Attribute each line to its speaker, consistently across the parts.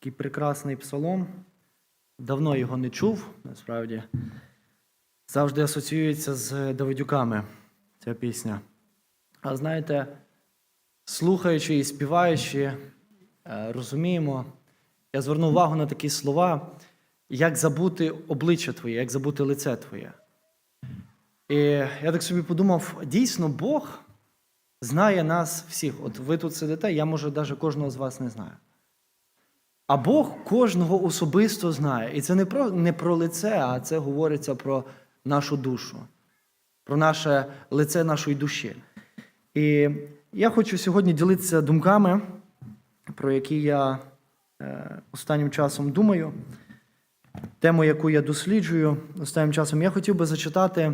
Speaker 1: Такий прекрасний псалом. Давно його не чув, насправді. Завжди асоціюється з Давидюками ця пісня. А знаєте, слухаючи і співаючи, е, розуміємо, я звернув увагу на такі слова, як забути обличчя Твоє, як забути лице Твоє. І я так собі подумав: дійсно, Бог знає нас всіх. От ви тут сидите, я, може, навіть кожного з вас не знаю. А Бог кожного особисто знає. І це не про, не про лице, а це говориться про нашу душу, про наше лице нашої душі. І я хочу сьогодні ділитися думками, про які я е, останнім часом думаю. Тему, яку я досліджую останнім часом, я хотів би зачитати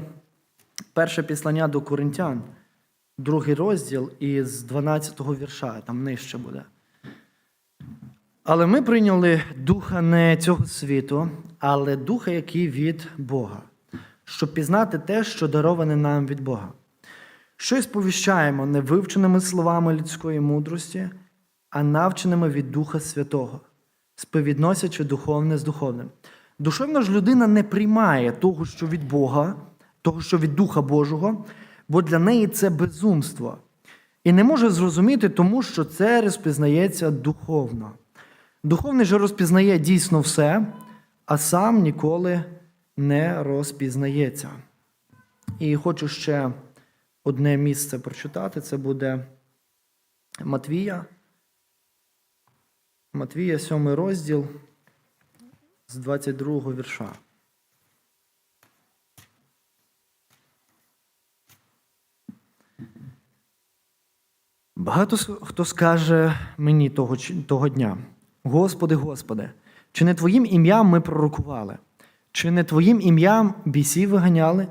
Speaker 1: перше післання до Коринтян, другий розділ із 12-го вірша, там нижче буде. Але ми прийняли духа не цього світу, але духа, який від Бога, щоб пізнати те, що дароване нам від Бога. Що й сповіщаємо не вивченими словами людської мудрості, а навченими від Духа Святого, співвідносячи духовне з духовним. Душевна ж людина не приймає того, що від Бога, того, що від Духа Божого, бо для неї це безумство. І не може зрозуміти, тому що це розпізнається духовно. Духовний же розпізнає дійсно все, а сам ніколи не розпізнається. І хочу ще одне місце прочитати. Це буде Матвія. Матвія, 7 розділ з 22 вірша. Багато хто скаже мені того, того дня: Господи, Господи, чи не Твоїм ім'ям ми пророкували, чи не Твоїм ім'ям бісів виганяли,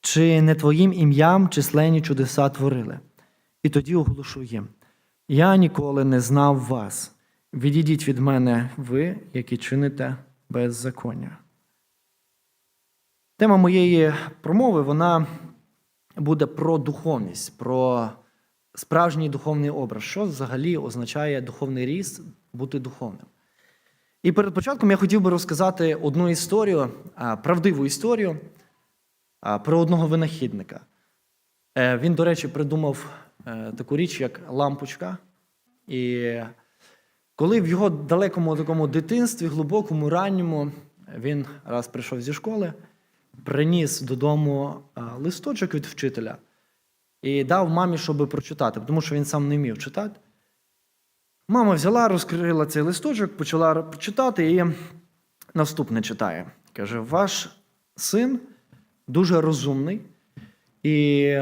Speaker 1: чи не Твоїм ім'ям численні чудеса творили? І тоді оголошу їм: Я ніколи не знав вас. Відійдіть від мене, ви, які чините беззаконня. Тема моєї промови вона буде про духовність, про справжній духовний образ. Що взагалі означає духовний ріст бути духовним? І перед початком я хотів би розказати одну історію, правдиву історію про одного винахідника. Е, Він, до речі, придумав е, таку річ, як лампочка. І коли в його далекому такому дитинстві, глибокому, ранньому, він раз прийшов зі школи, приніс додому листочок від вчителя і дав мамі, щоб прочитати, тому що він сам не вмів читати. Мама взяла, розкрила цей листочок, почала читати і наступне читає. Каже: Ваш син дуже розумний, і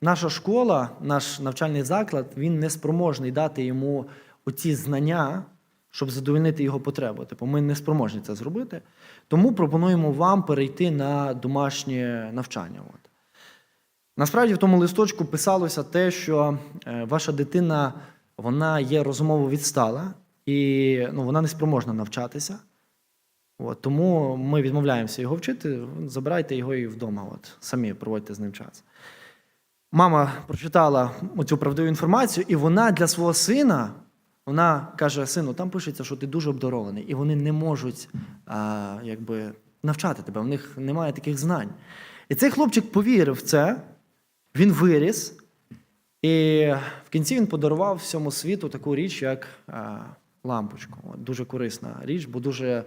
Speaker 1: наша школа, наш навчальний заклад, він не спроможний дати йому оці знання, щоб задовольнити його потреби. Типу, ми не спроможні це зробити. Тому пропонуємо вам перейти на домашнє навчання. От. Насправді в тому листочку писалося те, що е, ваша дитина вона є розумово відстала і ну, вона не спроможна навчатися. От, тому ми відмовляємося його вчити, забирайте його і вдома. От, самі проводьте з ним час. Мама прочитала цю правдиву інформацію, і вона для свого сина вона каже: сину, там пишеться, що ти дуже обдарований, і вони не можуть а, якби, навчати тебе, в них немає таких знань. І цей хлопчик повірив в це, він виріс, і в кінці він подарував всьому світу таку річ, як лампочку. Дуже корисна річ, бо дуже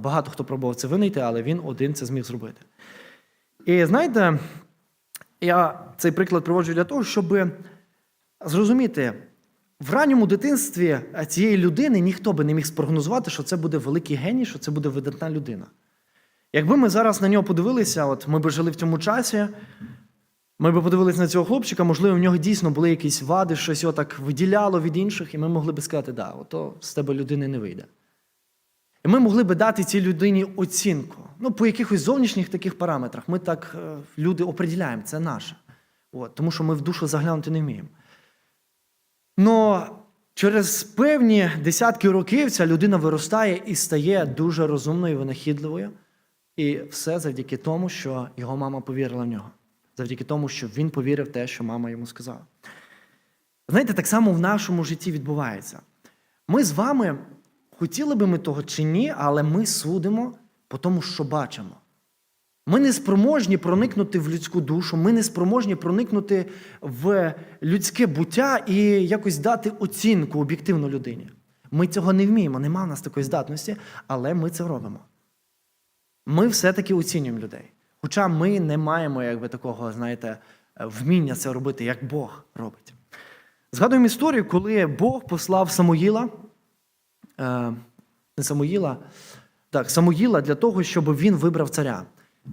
Speaker 1: багато хто пробував це винайти, але він один це зміг зробити. І знаєте, я цей приклад приводжу для того, щоб зрозуміти, в ранньому дитинстві цієї людини ніхто би не міг спрогнозувати, що це буде великий геній, що це буде видатна людина. Якби ми зараз на нього подивилися, от ми би жили в цьому часі, ми би подивилися на цього хлопчика, можливо, в нього дійсно були якісь вади, щось його так виділяло від інших, і ми могли би сказати, да, ото з тебе людини не вийде. І ми могли би дати цій людині оцінку. Ну, по якихось зовнішніх таких параметрах. Ми так е, люди определяємо, це наше. От, тому що ми в душу заглянути не вміємо. Но через певні десятки років ця людина виростає і стає дуже розумною, винахідливою. І все завдяки тому, що його мама повірила в нього. Завдяки тому, що він повірив в те, що мама йому сказала. Знаєте, так само в нашому житті відбувається. Ми з вами хотіли би ми того чи ні, але ми судимо по тому, що бачимо. Ми не спроможні проникнути в людську душу, ми не спроможні проникнути в людське буття і якось дати оцінку об'єктивно людині. Ми цього не вміємо, нема в нас такої здатності, але ми це робимо. Ми все-таки оцінюємо людей. Хоча ми не маємо якби, такого, знаєте, вміння це робити, як Бог робить. Згадуємо історію, коли Бог послав Самуїла, е, не Самуїла, так, Самуїла для того, щоб він вибрав царя.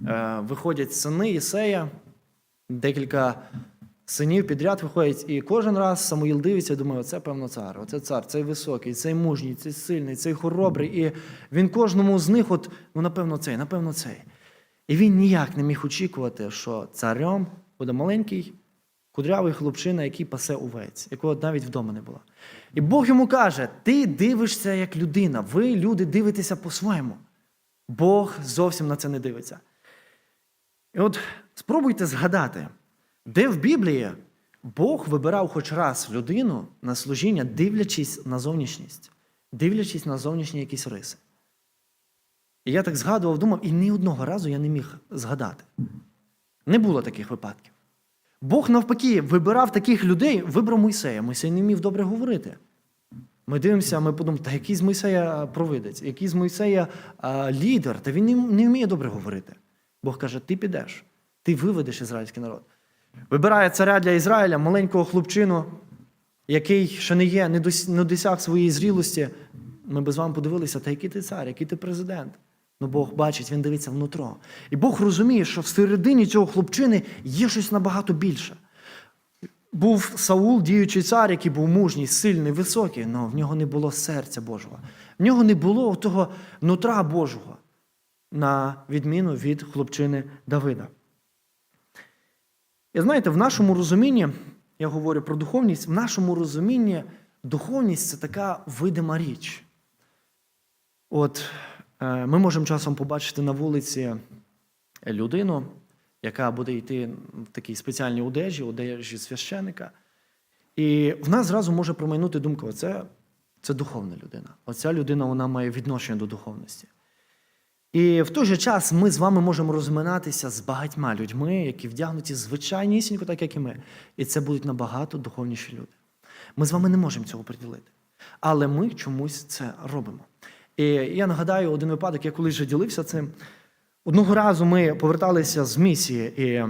Speaker 1: Е, виходять сини Ісея, декілька синів підряд виходять, і кожен раз Самуїл дивиться і думає, оце певно цар, оце цар, цей високий, цей мужній, цей сильний, цей хоробрий. І він кожному з них, от, ну, напевно, цей, напевно, цей. І він ніяк не міг очікувати, що царем буде маленький, кудрявий хлопчина, який пасе овець, якого навіть вдома не було. І Бог йому каже: ти дивишся як людина, ви, люди, дивитеся по-своєму. Бог зовсім на це не дивиться. І от спробуйте згадати, де в Біблії Бог вибирав хоч раз людину на служіння, дивлячись на зовнішність, дивлячись на зовнішні якісь риси. І я так згадував, думав, і ні одного разу я не міг згадати. Не було таких випадків. Бог навпаки вибирав таких людей, вибрав Мойсея. Мойсей не вмів добре говорити. Ми дивимося, ми подумаємо, та який з Мойсея провидець, який з Мойсея а, лідер, та він не, не вміє добре говорити. Бог каже: ти підеш, ти виведеш ізраїльський народ. Вибирає царя для Ізраїля, маленького хлопчину, який ще не є, не досяг своєї зрілості. Ми би з вами подивилися, та який ти цар, який ти президент. Ну Бог бачить, він дивиться внутро. І Бог розуміє, що всередині цього хлопчини є щось набагато більше. Був Саул, діючий цар, який був мужній, сильний, високий, але в нього не було серця Божого. В нього не було того нутра Божого, на відміну від хлопчини Давида. І знаєте, в нашому розумінні, я говорю про духовність, в нашому розумінні духовність це така видима річ. От ми можемо часом побачити на вулиці людину, яка буде йти в такій спеціальній одежі, одежі священика. І в нас зразу може промайнути думка: оце це духовна людина. Оця людина вона має відношення до духовності. І в той же час ми з вами можемо розминатися з багатьма людьми, які вдягнуті звичайнісінько, так як і ми. І це будуть набагато духовніші люди. Ми з вами не можемо цього приділити. Але ми чомусь це робимо. І я нагадаю один випадок, я колись вже ділився цим. Одного разу ми поверталися з місії, і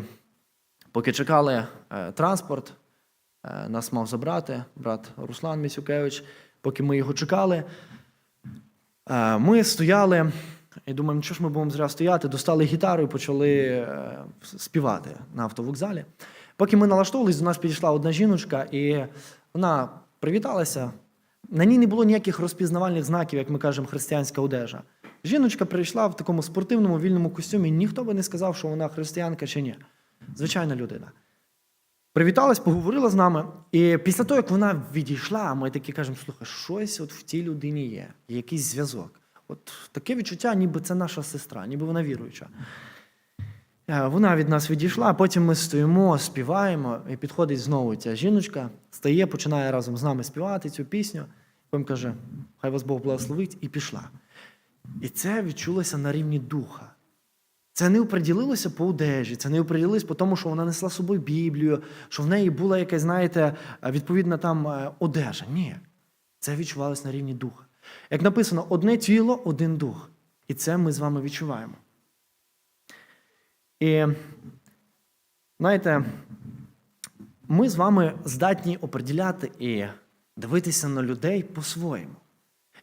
Speaker 1: поки чекали е, транспорт, е, нас мав забрати брат Руслан Місюкевич. Поки ми його чекали, е, ми стояли і думаємо, що ж ми будемо зря стояти, достали гітару і почали співати на автовокзалі. Поки ми налаштовувалися, до нас підійшла одна жіночка, і вона привіталася. На ній не було ніяких розпізнавальних знаків, як ми кажемо, християнська одежа. Жіночка прийшла в такому спортивному вільному костюмі, ніхто би не сказав, що вона християнка чи ні. Звичайна людина. Привіталась, поговорила з нами, і після того, як вона відійшла, ми такі кажемо, слухай, щось от в тій людині є, є якийсь зв'язок. От таке відчуття, ніби це наша сестра, ніби вона віруюча. Е, Вона від нас відійшла, а потім ми стоїмо, співаємо, і підходить знову ця жіночка, стає, починає разом з нами співати цю пісню. Потім каже, хай вас Бог благословить, і пішла. І це відчулося на рівні духа. Це не оприділилося по одежі, це не оприділилося по тому, що вона несла з собою Біблію, що в неї була якась, знаєте, відповідна там е, одежа. Ні. Це відчувалося на рівні духа. Як написано, одне тіло, один дух. І це ми з вами відчуваємо. І знаєте, ми з вами здатні оприділяти і дивитися на людей по-своєму.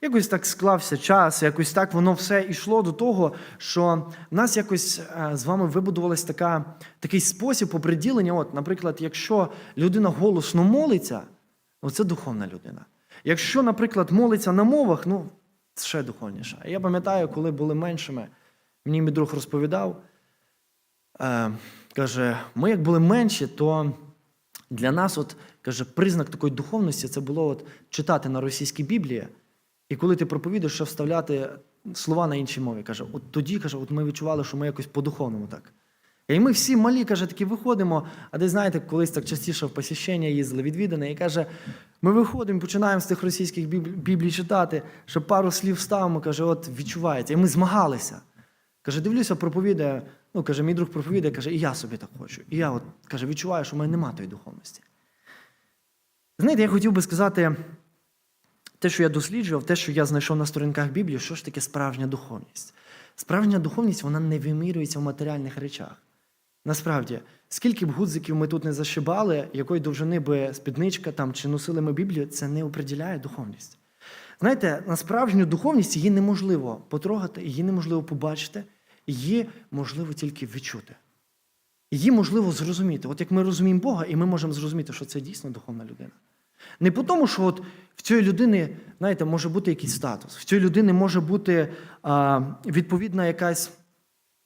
Speaker 1: Якось так склався час, якось так воно все йшло до того, що в нас якось е, з вами вибудувалась така, такий спосіб оприділення. От, наприклад, якщо людина голосно молиться, ну це духовна людина. Якщо, наприклад, молиться на мовах, ну це ще духовніше. Я пам'ятаю, коли були меншими, мені мій друг розповідав, е, каже, ми як були менші, то для нас, от, каже, признак такої духовності це було от, читати на російській Біблії. І коли ти проповідуєш, ще вставляти слова на іншій мові, каже, от тоді каже, от ми відчували, що ми якось по-духовному так. І ми всі малі, каже, такі виходимо. А десь, знаєте, колись так частіше в посіщення їздили відвідане, і каже, ми виходимо, починаємо з тих російських біблій читати, що пару слів ставимо, каже, от відчувається. І ми змагалися. Каже, дивлюся, проповідає. Ну, каже, мій друг проповідає, каже, і я собі так хочу. І я от каже, відчуваю, що в мене немає тої духовності. Знаєте, я хотів би сказати, те, що я досліджував, те, що я знайшов на сторінках Біблії, що ж таке справжня духовність? Справжня духовність вона не вимірюється в матеріальних речах. Насправді, скільки б гудзиків ми тут не зашибали, якої довжини би спідничка там чи носили ми Біблію, це не определяє духовність. Знаєте, на справжню духовність її неможливо потрогати, її неможливо побачити, її можливо тільки відчути. Її можливо зрозуміти. От як ми розуміємо Бога, і ми можемо зрозуміти, що це дійсно духовна людина. Не по тому, що от в цієї людини, знаєте, може бути якийсь статус, в цієї людини може бути а, відповідна якась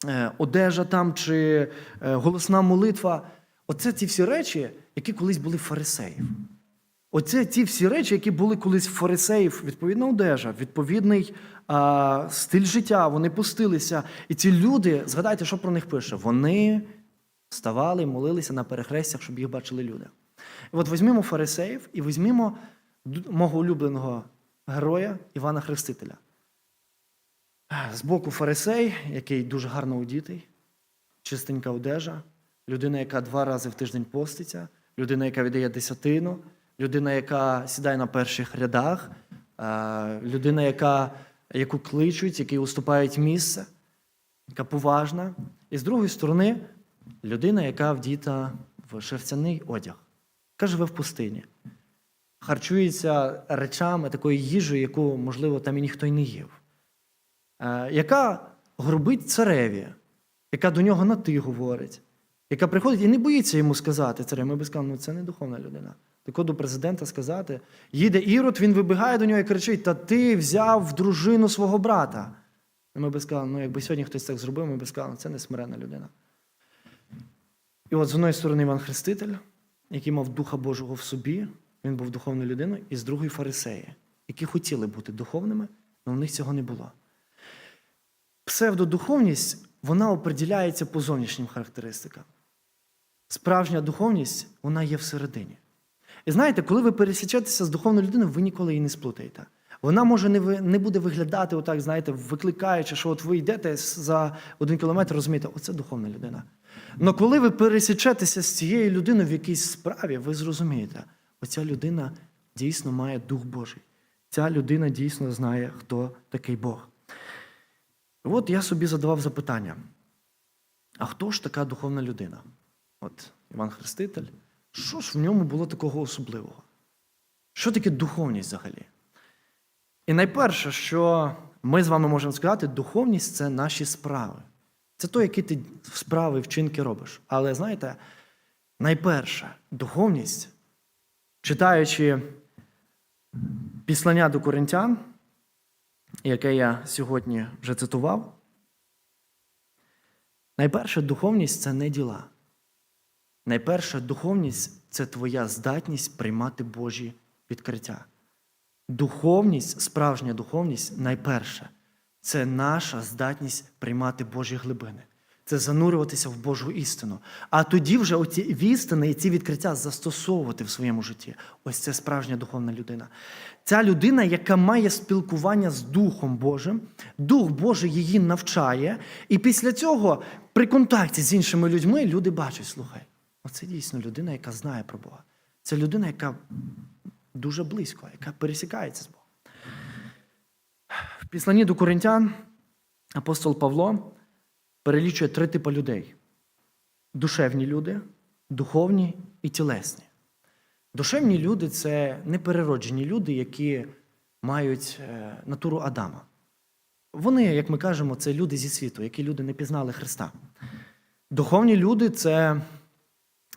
Speaker 1: е, одежа там чи е, голосна молитва. Оце ті всі речі, які колись були фарисеїв. Оце ті всі речі, які були колись в фарисеїв, відповідна одежа, відповідний а, стиль життя, вони пустилися. І ці люди, згадайте, що про них пише? Вони вставали і молилися на перехрестях, щоб їх бачили люди. І от візьмімо фарисеїв і візьмімо мого улюбленого героя Івана Хрестителя. Збоку фарисей, який дуже гарно одітий, чистенька одежа, людина, яка два рази в тиждень поститься, людина, яка віддає десятину, людина, яка сідає на перших рядах, е, людина, яка, яку кличуть, якій уступають місце, яка поважна. І з другої сторони, людина, яка вдіта в шерстяний одяг, яка живе в пустині, харчується речами, такою їжею, яку, можливо, там і ніхто й не їв е, яка грубить цареві, яка до нього на ти говорить, яка приходить і не боїться йому сказати цареві. Ми би сказали, ну це не духовна людина. Тако до президента сказати. Їде Ірод, він вибігає до нього і кричить: Та ти взяв дружину свого брата. І ми би сказали, ну якби сьогодні хтось так зробив, ми би сказали, ну це не смиренна людина. І от з одної сторони Іван Хреститель, який мав Духа Божого в собі, він був духовною людиною, і з другої фарисеї, які хотіли бути духовними, але в них цього не було. Псевдодуховність вона определяється по зовнішнім характеристикам. Справжня духовність вона є всередині. І знаєте, коли ви пересічетеся з духовною людиною, ви ніколи її не сплутаєте. Вона може не, не буде виглядати, отак, знаєте, викликаючи, що от ви йдете за один кілометр, розумієте, оце духовна людина. Але коли ви пересічетеся з цією людиною в якійсь справі, ви зрозумієте, оця людина дійсно має Дух Божий. Ця людина дійсно знає, хто такий Бог. І От я собі задавав запитання: а хто ж така духовна людина? От Іван Хреститель, що ж в ньому було такого особливого? Що таке духовність взагалі? І найперше, що ми з вами можемо сказати, духовність це наші справи. Це то, які ти справи, вчинки робиш. Але знаєте, найперше, духовність, читаючи післання до коринтян, яке я сьогодні вже цитував. Найперша духовність це не діла. Найперша духовність це твоя здатність приймати Божі відкриття. Духовність, справжня духовність, найперше, це наша здатність приймати Божі глибини. Це занурюватися в Божу істину. А тоді вже оці істини і ці відкриття застосовувати в своєму житті. Ось це справжня духовна людина. Ця людина, яка має спілкування з Духом Божим, Дух Божий її навчає, і після цього, при контакті з іншими людьми, люди бачать, слухай, оце дійсно людина, яка знає про Бога. Це людина, яка дуже близько, яка пересікається з Богом. В післанні до коринтян апостол Павло перелічує три типи людей: душевні люди, духовні і тілесні. Душевні люди це неперероджені люди, які мають е, натуру Адама. Вони, як ми кажемо, це люди зі світу, які люди не пізнали Христа. Духовні люди це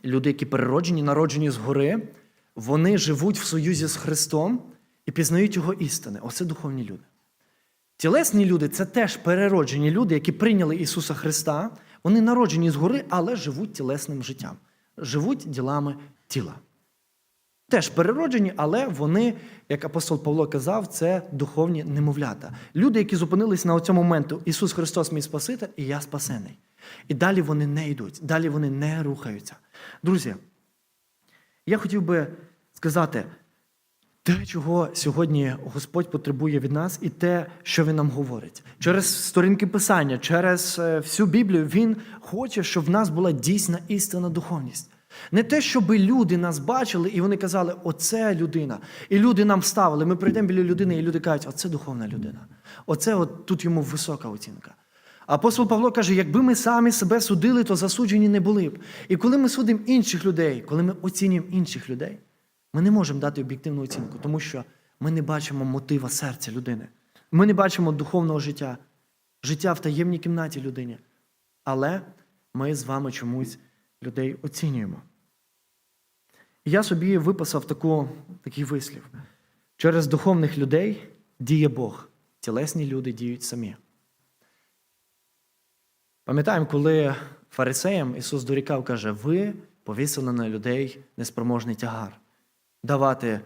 Speaker 1: люди, які перероджені, народжені згори, вони живуть в союзі з Христом і пізнають Його істини. Оце духовні люди. Тілесні люди це теж перероджені люди, які прийняли Ісуса Христа. Вони народжені згори, але живуть тілесним життям, живуть ділами тіла. Теж перероджені, але вони, як апостол Павло казав, це духовні немовлята. Люди, які зупинились на цьому моменту, Ісус Христос мій Спаситель, і я спасений. І далі вони не йдуть, далі вони не рухаються. Друзі, я хотів би сказати те, чого сьогодні Господь потребує від нас, і те, що Він нам говорить. Через сторінки Писання, через е, всю Біблію, Він хоче, щоб в нас була дійсна істинна духовність. Не те, щоб люди нас бачили, і вони казали, оце людина. І люди нам ставили. Ми прийдемо біля людини, і люди кажуть, оце духовна людина. Оце от тут йому висока оцінка. Апостол Павло каже, якби ми самі себе судили, то засуджені не були б. І коли ми судимо інших людей, коли ми оцінюємо інших людей, ми не можемо дати об'єктивну оцінку, тому що ми не бачимо мотива серця людини. Ми не бачимо духовного життя, життя в таємній кімнаті людині. Але ми з вами чомусь людей оцінюємо. Я собі виписав таку, такий вислів: через духовних людей діє Бог, тілесні люди діють самі. Пам'ятаємо, коли фарисеям Ісус дорікав, каже, ви повісили на людей неспроможний тягар. Давати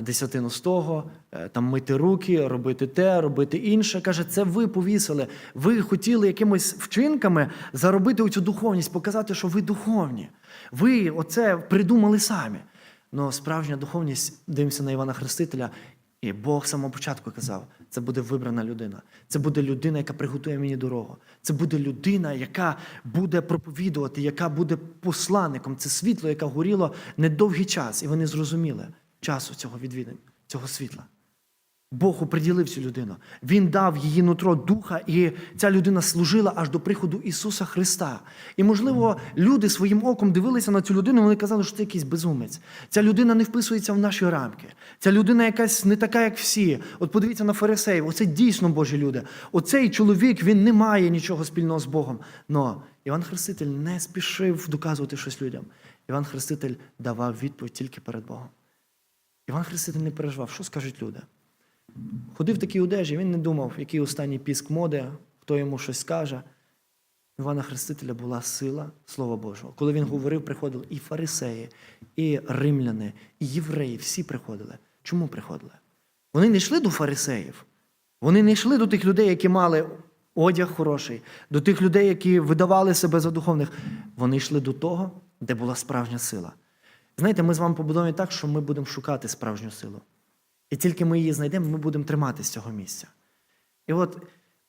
Speaker 1: десятину з того, е, там мити руки, робити те, робити інше. Каже, це ви повісили. Ви хотіли якимось вчинками заробити оцю духовність, показати, що ви духовні. Ви оце придумали самі. Но справжня духовність, дивимося на Івана Хрестителя, і Бог з самого початку казав, це буде вибрана людина. Це буде людина, яка приготує мені дорогу. Це буде людина, яка буде проповідувати, яка буде посланником. Це світло, яке горіло недовгий час. І вони зрозуміли часу цього відвідання, цього світла. Бог оприділив цю людину. Він дав її нутро духа, і ця людина служила аж до приходу Ісуса Христа. І, можливо, люди своїм оком дивилися на цю людину, вони казали, що це якийсь безумець. Ця людина не вписується в наші рамки. Ця людина якась не така, як всі. От подивіться на фарисеїв, оце дійсно Божі люди. Оцей чоловік він не має нічого спільного з Богом. Но Іван Хреститель не спішив доказувати щось людям. Іван Хреститель давав відповідь тільки перед Богом. Іван Хреститель не переживав, що скажуть люди. Ходив в такій одежі, він не думав, який останній піск моди, хто йому щось скаже. Івана Хрестителя була сила Слова Божого. Коли він говорив, приходили і фарисеї, і римляни, і євреї, всі приходили. Чому приходили? Вони не йшли до фарисеїв, вони не йшли до тих людей, які мали одяг хороший, до тих людей, які видавали себе за духовних. Вони йшли до того, де була справжня сила. Знаєте, ми з вами побудовані так, що ми будемо шукати справжню силу. І тільки ми її знайдемо, ми будемо тримати з цього місця. І от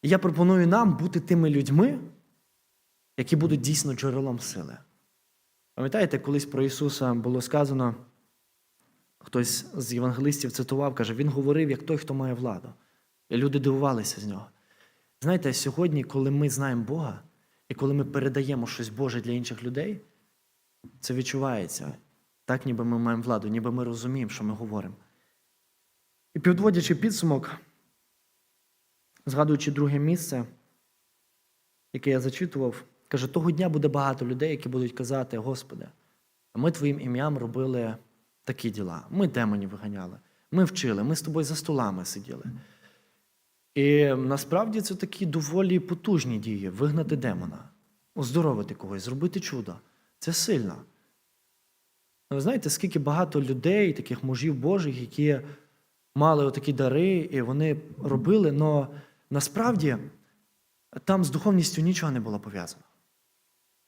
Speaker 1: я пропоную нам бути тими людьми, які будуть дійсно джерелом сили. Пам'ятаєте, колись про Ісуса було сказано, хтось з євангелистів цитував, каже, Він говорив, як той, хто має владу. І люди дивувалися з нього. Знаєте, сьогодні, коли ми знаємо Бога, і коли ми передаємо щось Боже для інших людей, це відчувається. Так, ніби ми маємо владу, ніби ми розуміємо, що ми говоримо. І підводячи підсумок, згадуючи друге місце, яке я зачитував, каже, того дня буде багато людей, які будуть казати, Господи, ми Твоїм ім'ям робили такі діла. Ми демонів виганяли, ми вчили, ми з тобою за столами сиділи. І насправді це такі доволі потужні дії вигнати демона, оздоровити когось, зробити чудо. Це сильно. Ви знаєте, скільки багато людей, таких мужів Божих, які мали отакі дари, і вони робили, але насправді там з духовністю нічого не було пов'язано.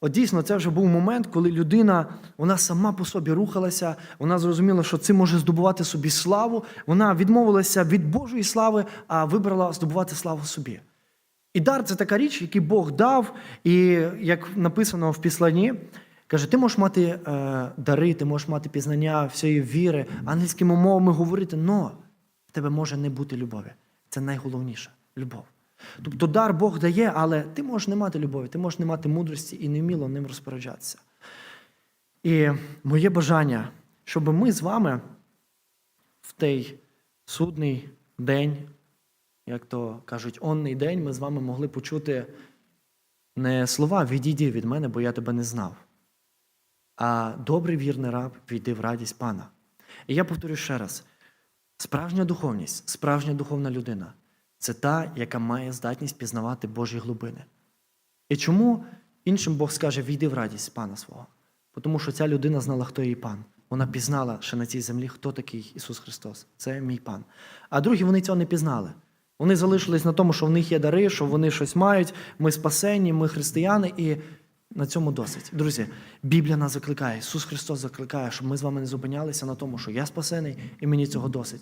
Speaker 1: От дійсно, це вже був момент, коли людина вона сама по собі рухалася, вона зрозуміла, що цим може здобувати собі славу. Вона відмовилася від Божої слави, а вибрала здобувати славу собі. І дар це така річ, яку Бог дав, і як написано в післанні, каже: ти можеш мати е, дари, ти можеш мати пізнання всієї віри, англійськими мовами говорити, но в тебе може не бути любові. Це найголовніше любов. Тобто дар Бог дає, але ти можеш не мати любові, ти можеш не мати мудрості і невміло ним розпоряджатися. І моє бажання, щоб ми з вами в той судний день, як то кажуть, онний день, ми з вами могли почути не слова відійди від мене, бо я тебе не знав. А добрий вірний раб війди в радість пана. І я повторю ще раз: справжня духовність, справжня духовна людина це та, яка має здатність пізнавати Божі глибини. І чому іншим Бог скаже, війди в радість пана свого? Тому що ця людина знала, хто її пан. Вона пізнала ще на цій землі, хто такий Ісус Христос. Це мій пан. А другі вони цього не пізнали. Вони залишились на тому, що в них є дари, що вони щось мають, ми спасені, ми християни, і на цьому досить. Друзі, Біблія нас закликає, Ісус Христос закликає, щоб ми з вами не зупинялися на тому, що я спасений, і мені цього досить.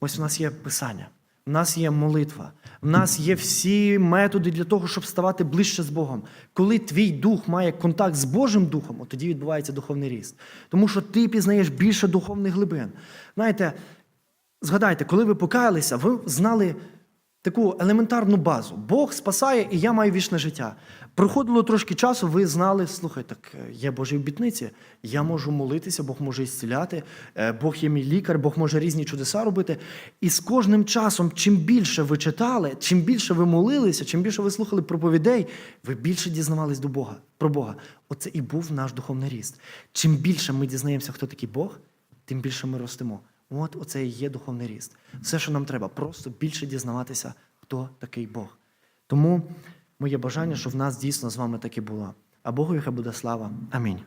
Speaker 1: Ось у нас є Писання, в нас є молитва, в нас є всі методи для того, щоб ставати ближче з Богом. Коли твій дух має контакт з Божим духом, от тоді відбувається духовний ріст. Тому що ти пізнаєш більше духовних глибин. Знаєте, згадайте, коли ви покаялися, ви знали таку елементарну базу. Бог спасає, і я маю вічне життя. Проходило трошки часу, ви знали, слухай, так е, є Божі обітниці, я можу молитися, Бог може ісціляти, е, Бог є мій лікар, Бог може різні чудеса робити. І з кожним часом, чим більше ви читали, чим більше ви молилися, чим більше ви слухали проповідей, ви більше дізнавались до Бога, про Бога. Оце і був наш духовний ріст. Чим більше ми дізнаємося, хто такий Бог, тим більше ми ростемо. От оце і є духовний ріст. Все, що нам треба, просто більше дізнаватися, хто такий Бог. Тому моє бажання, щоб в нас дійсно з вами таке було. А Богу яка буде слава. Амінь.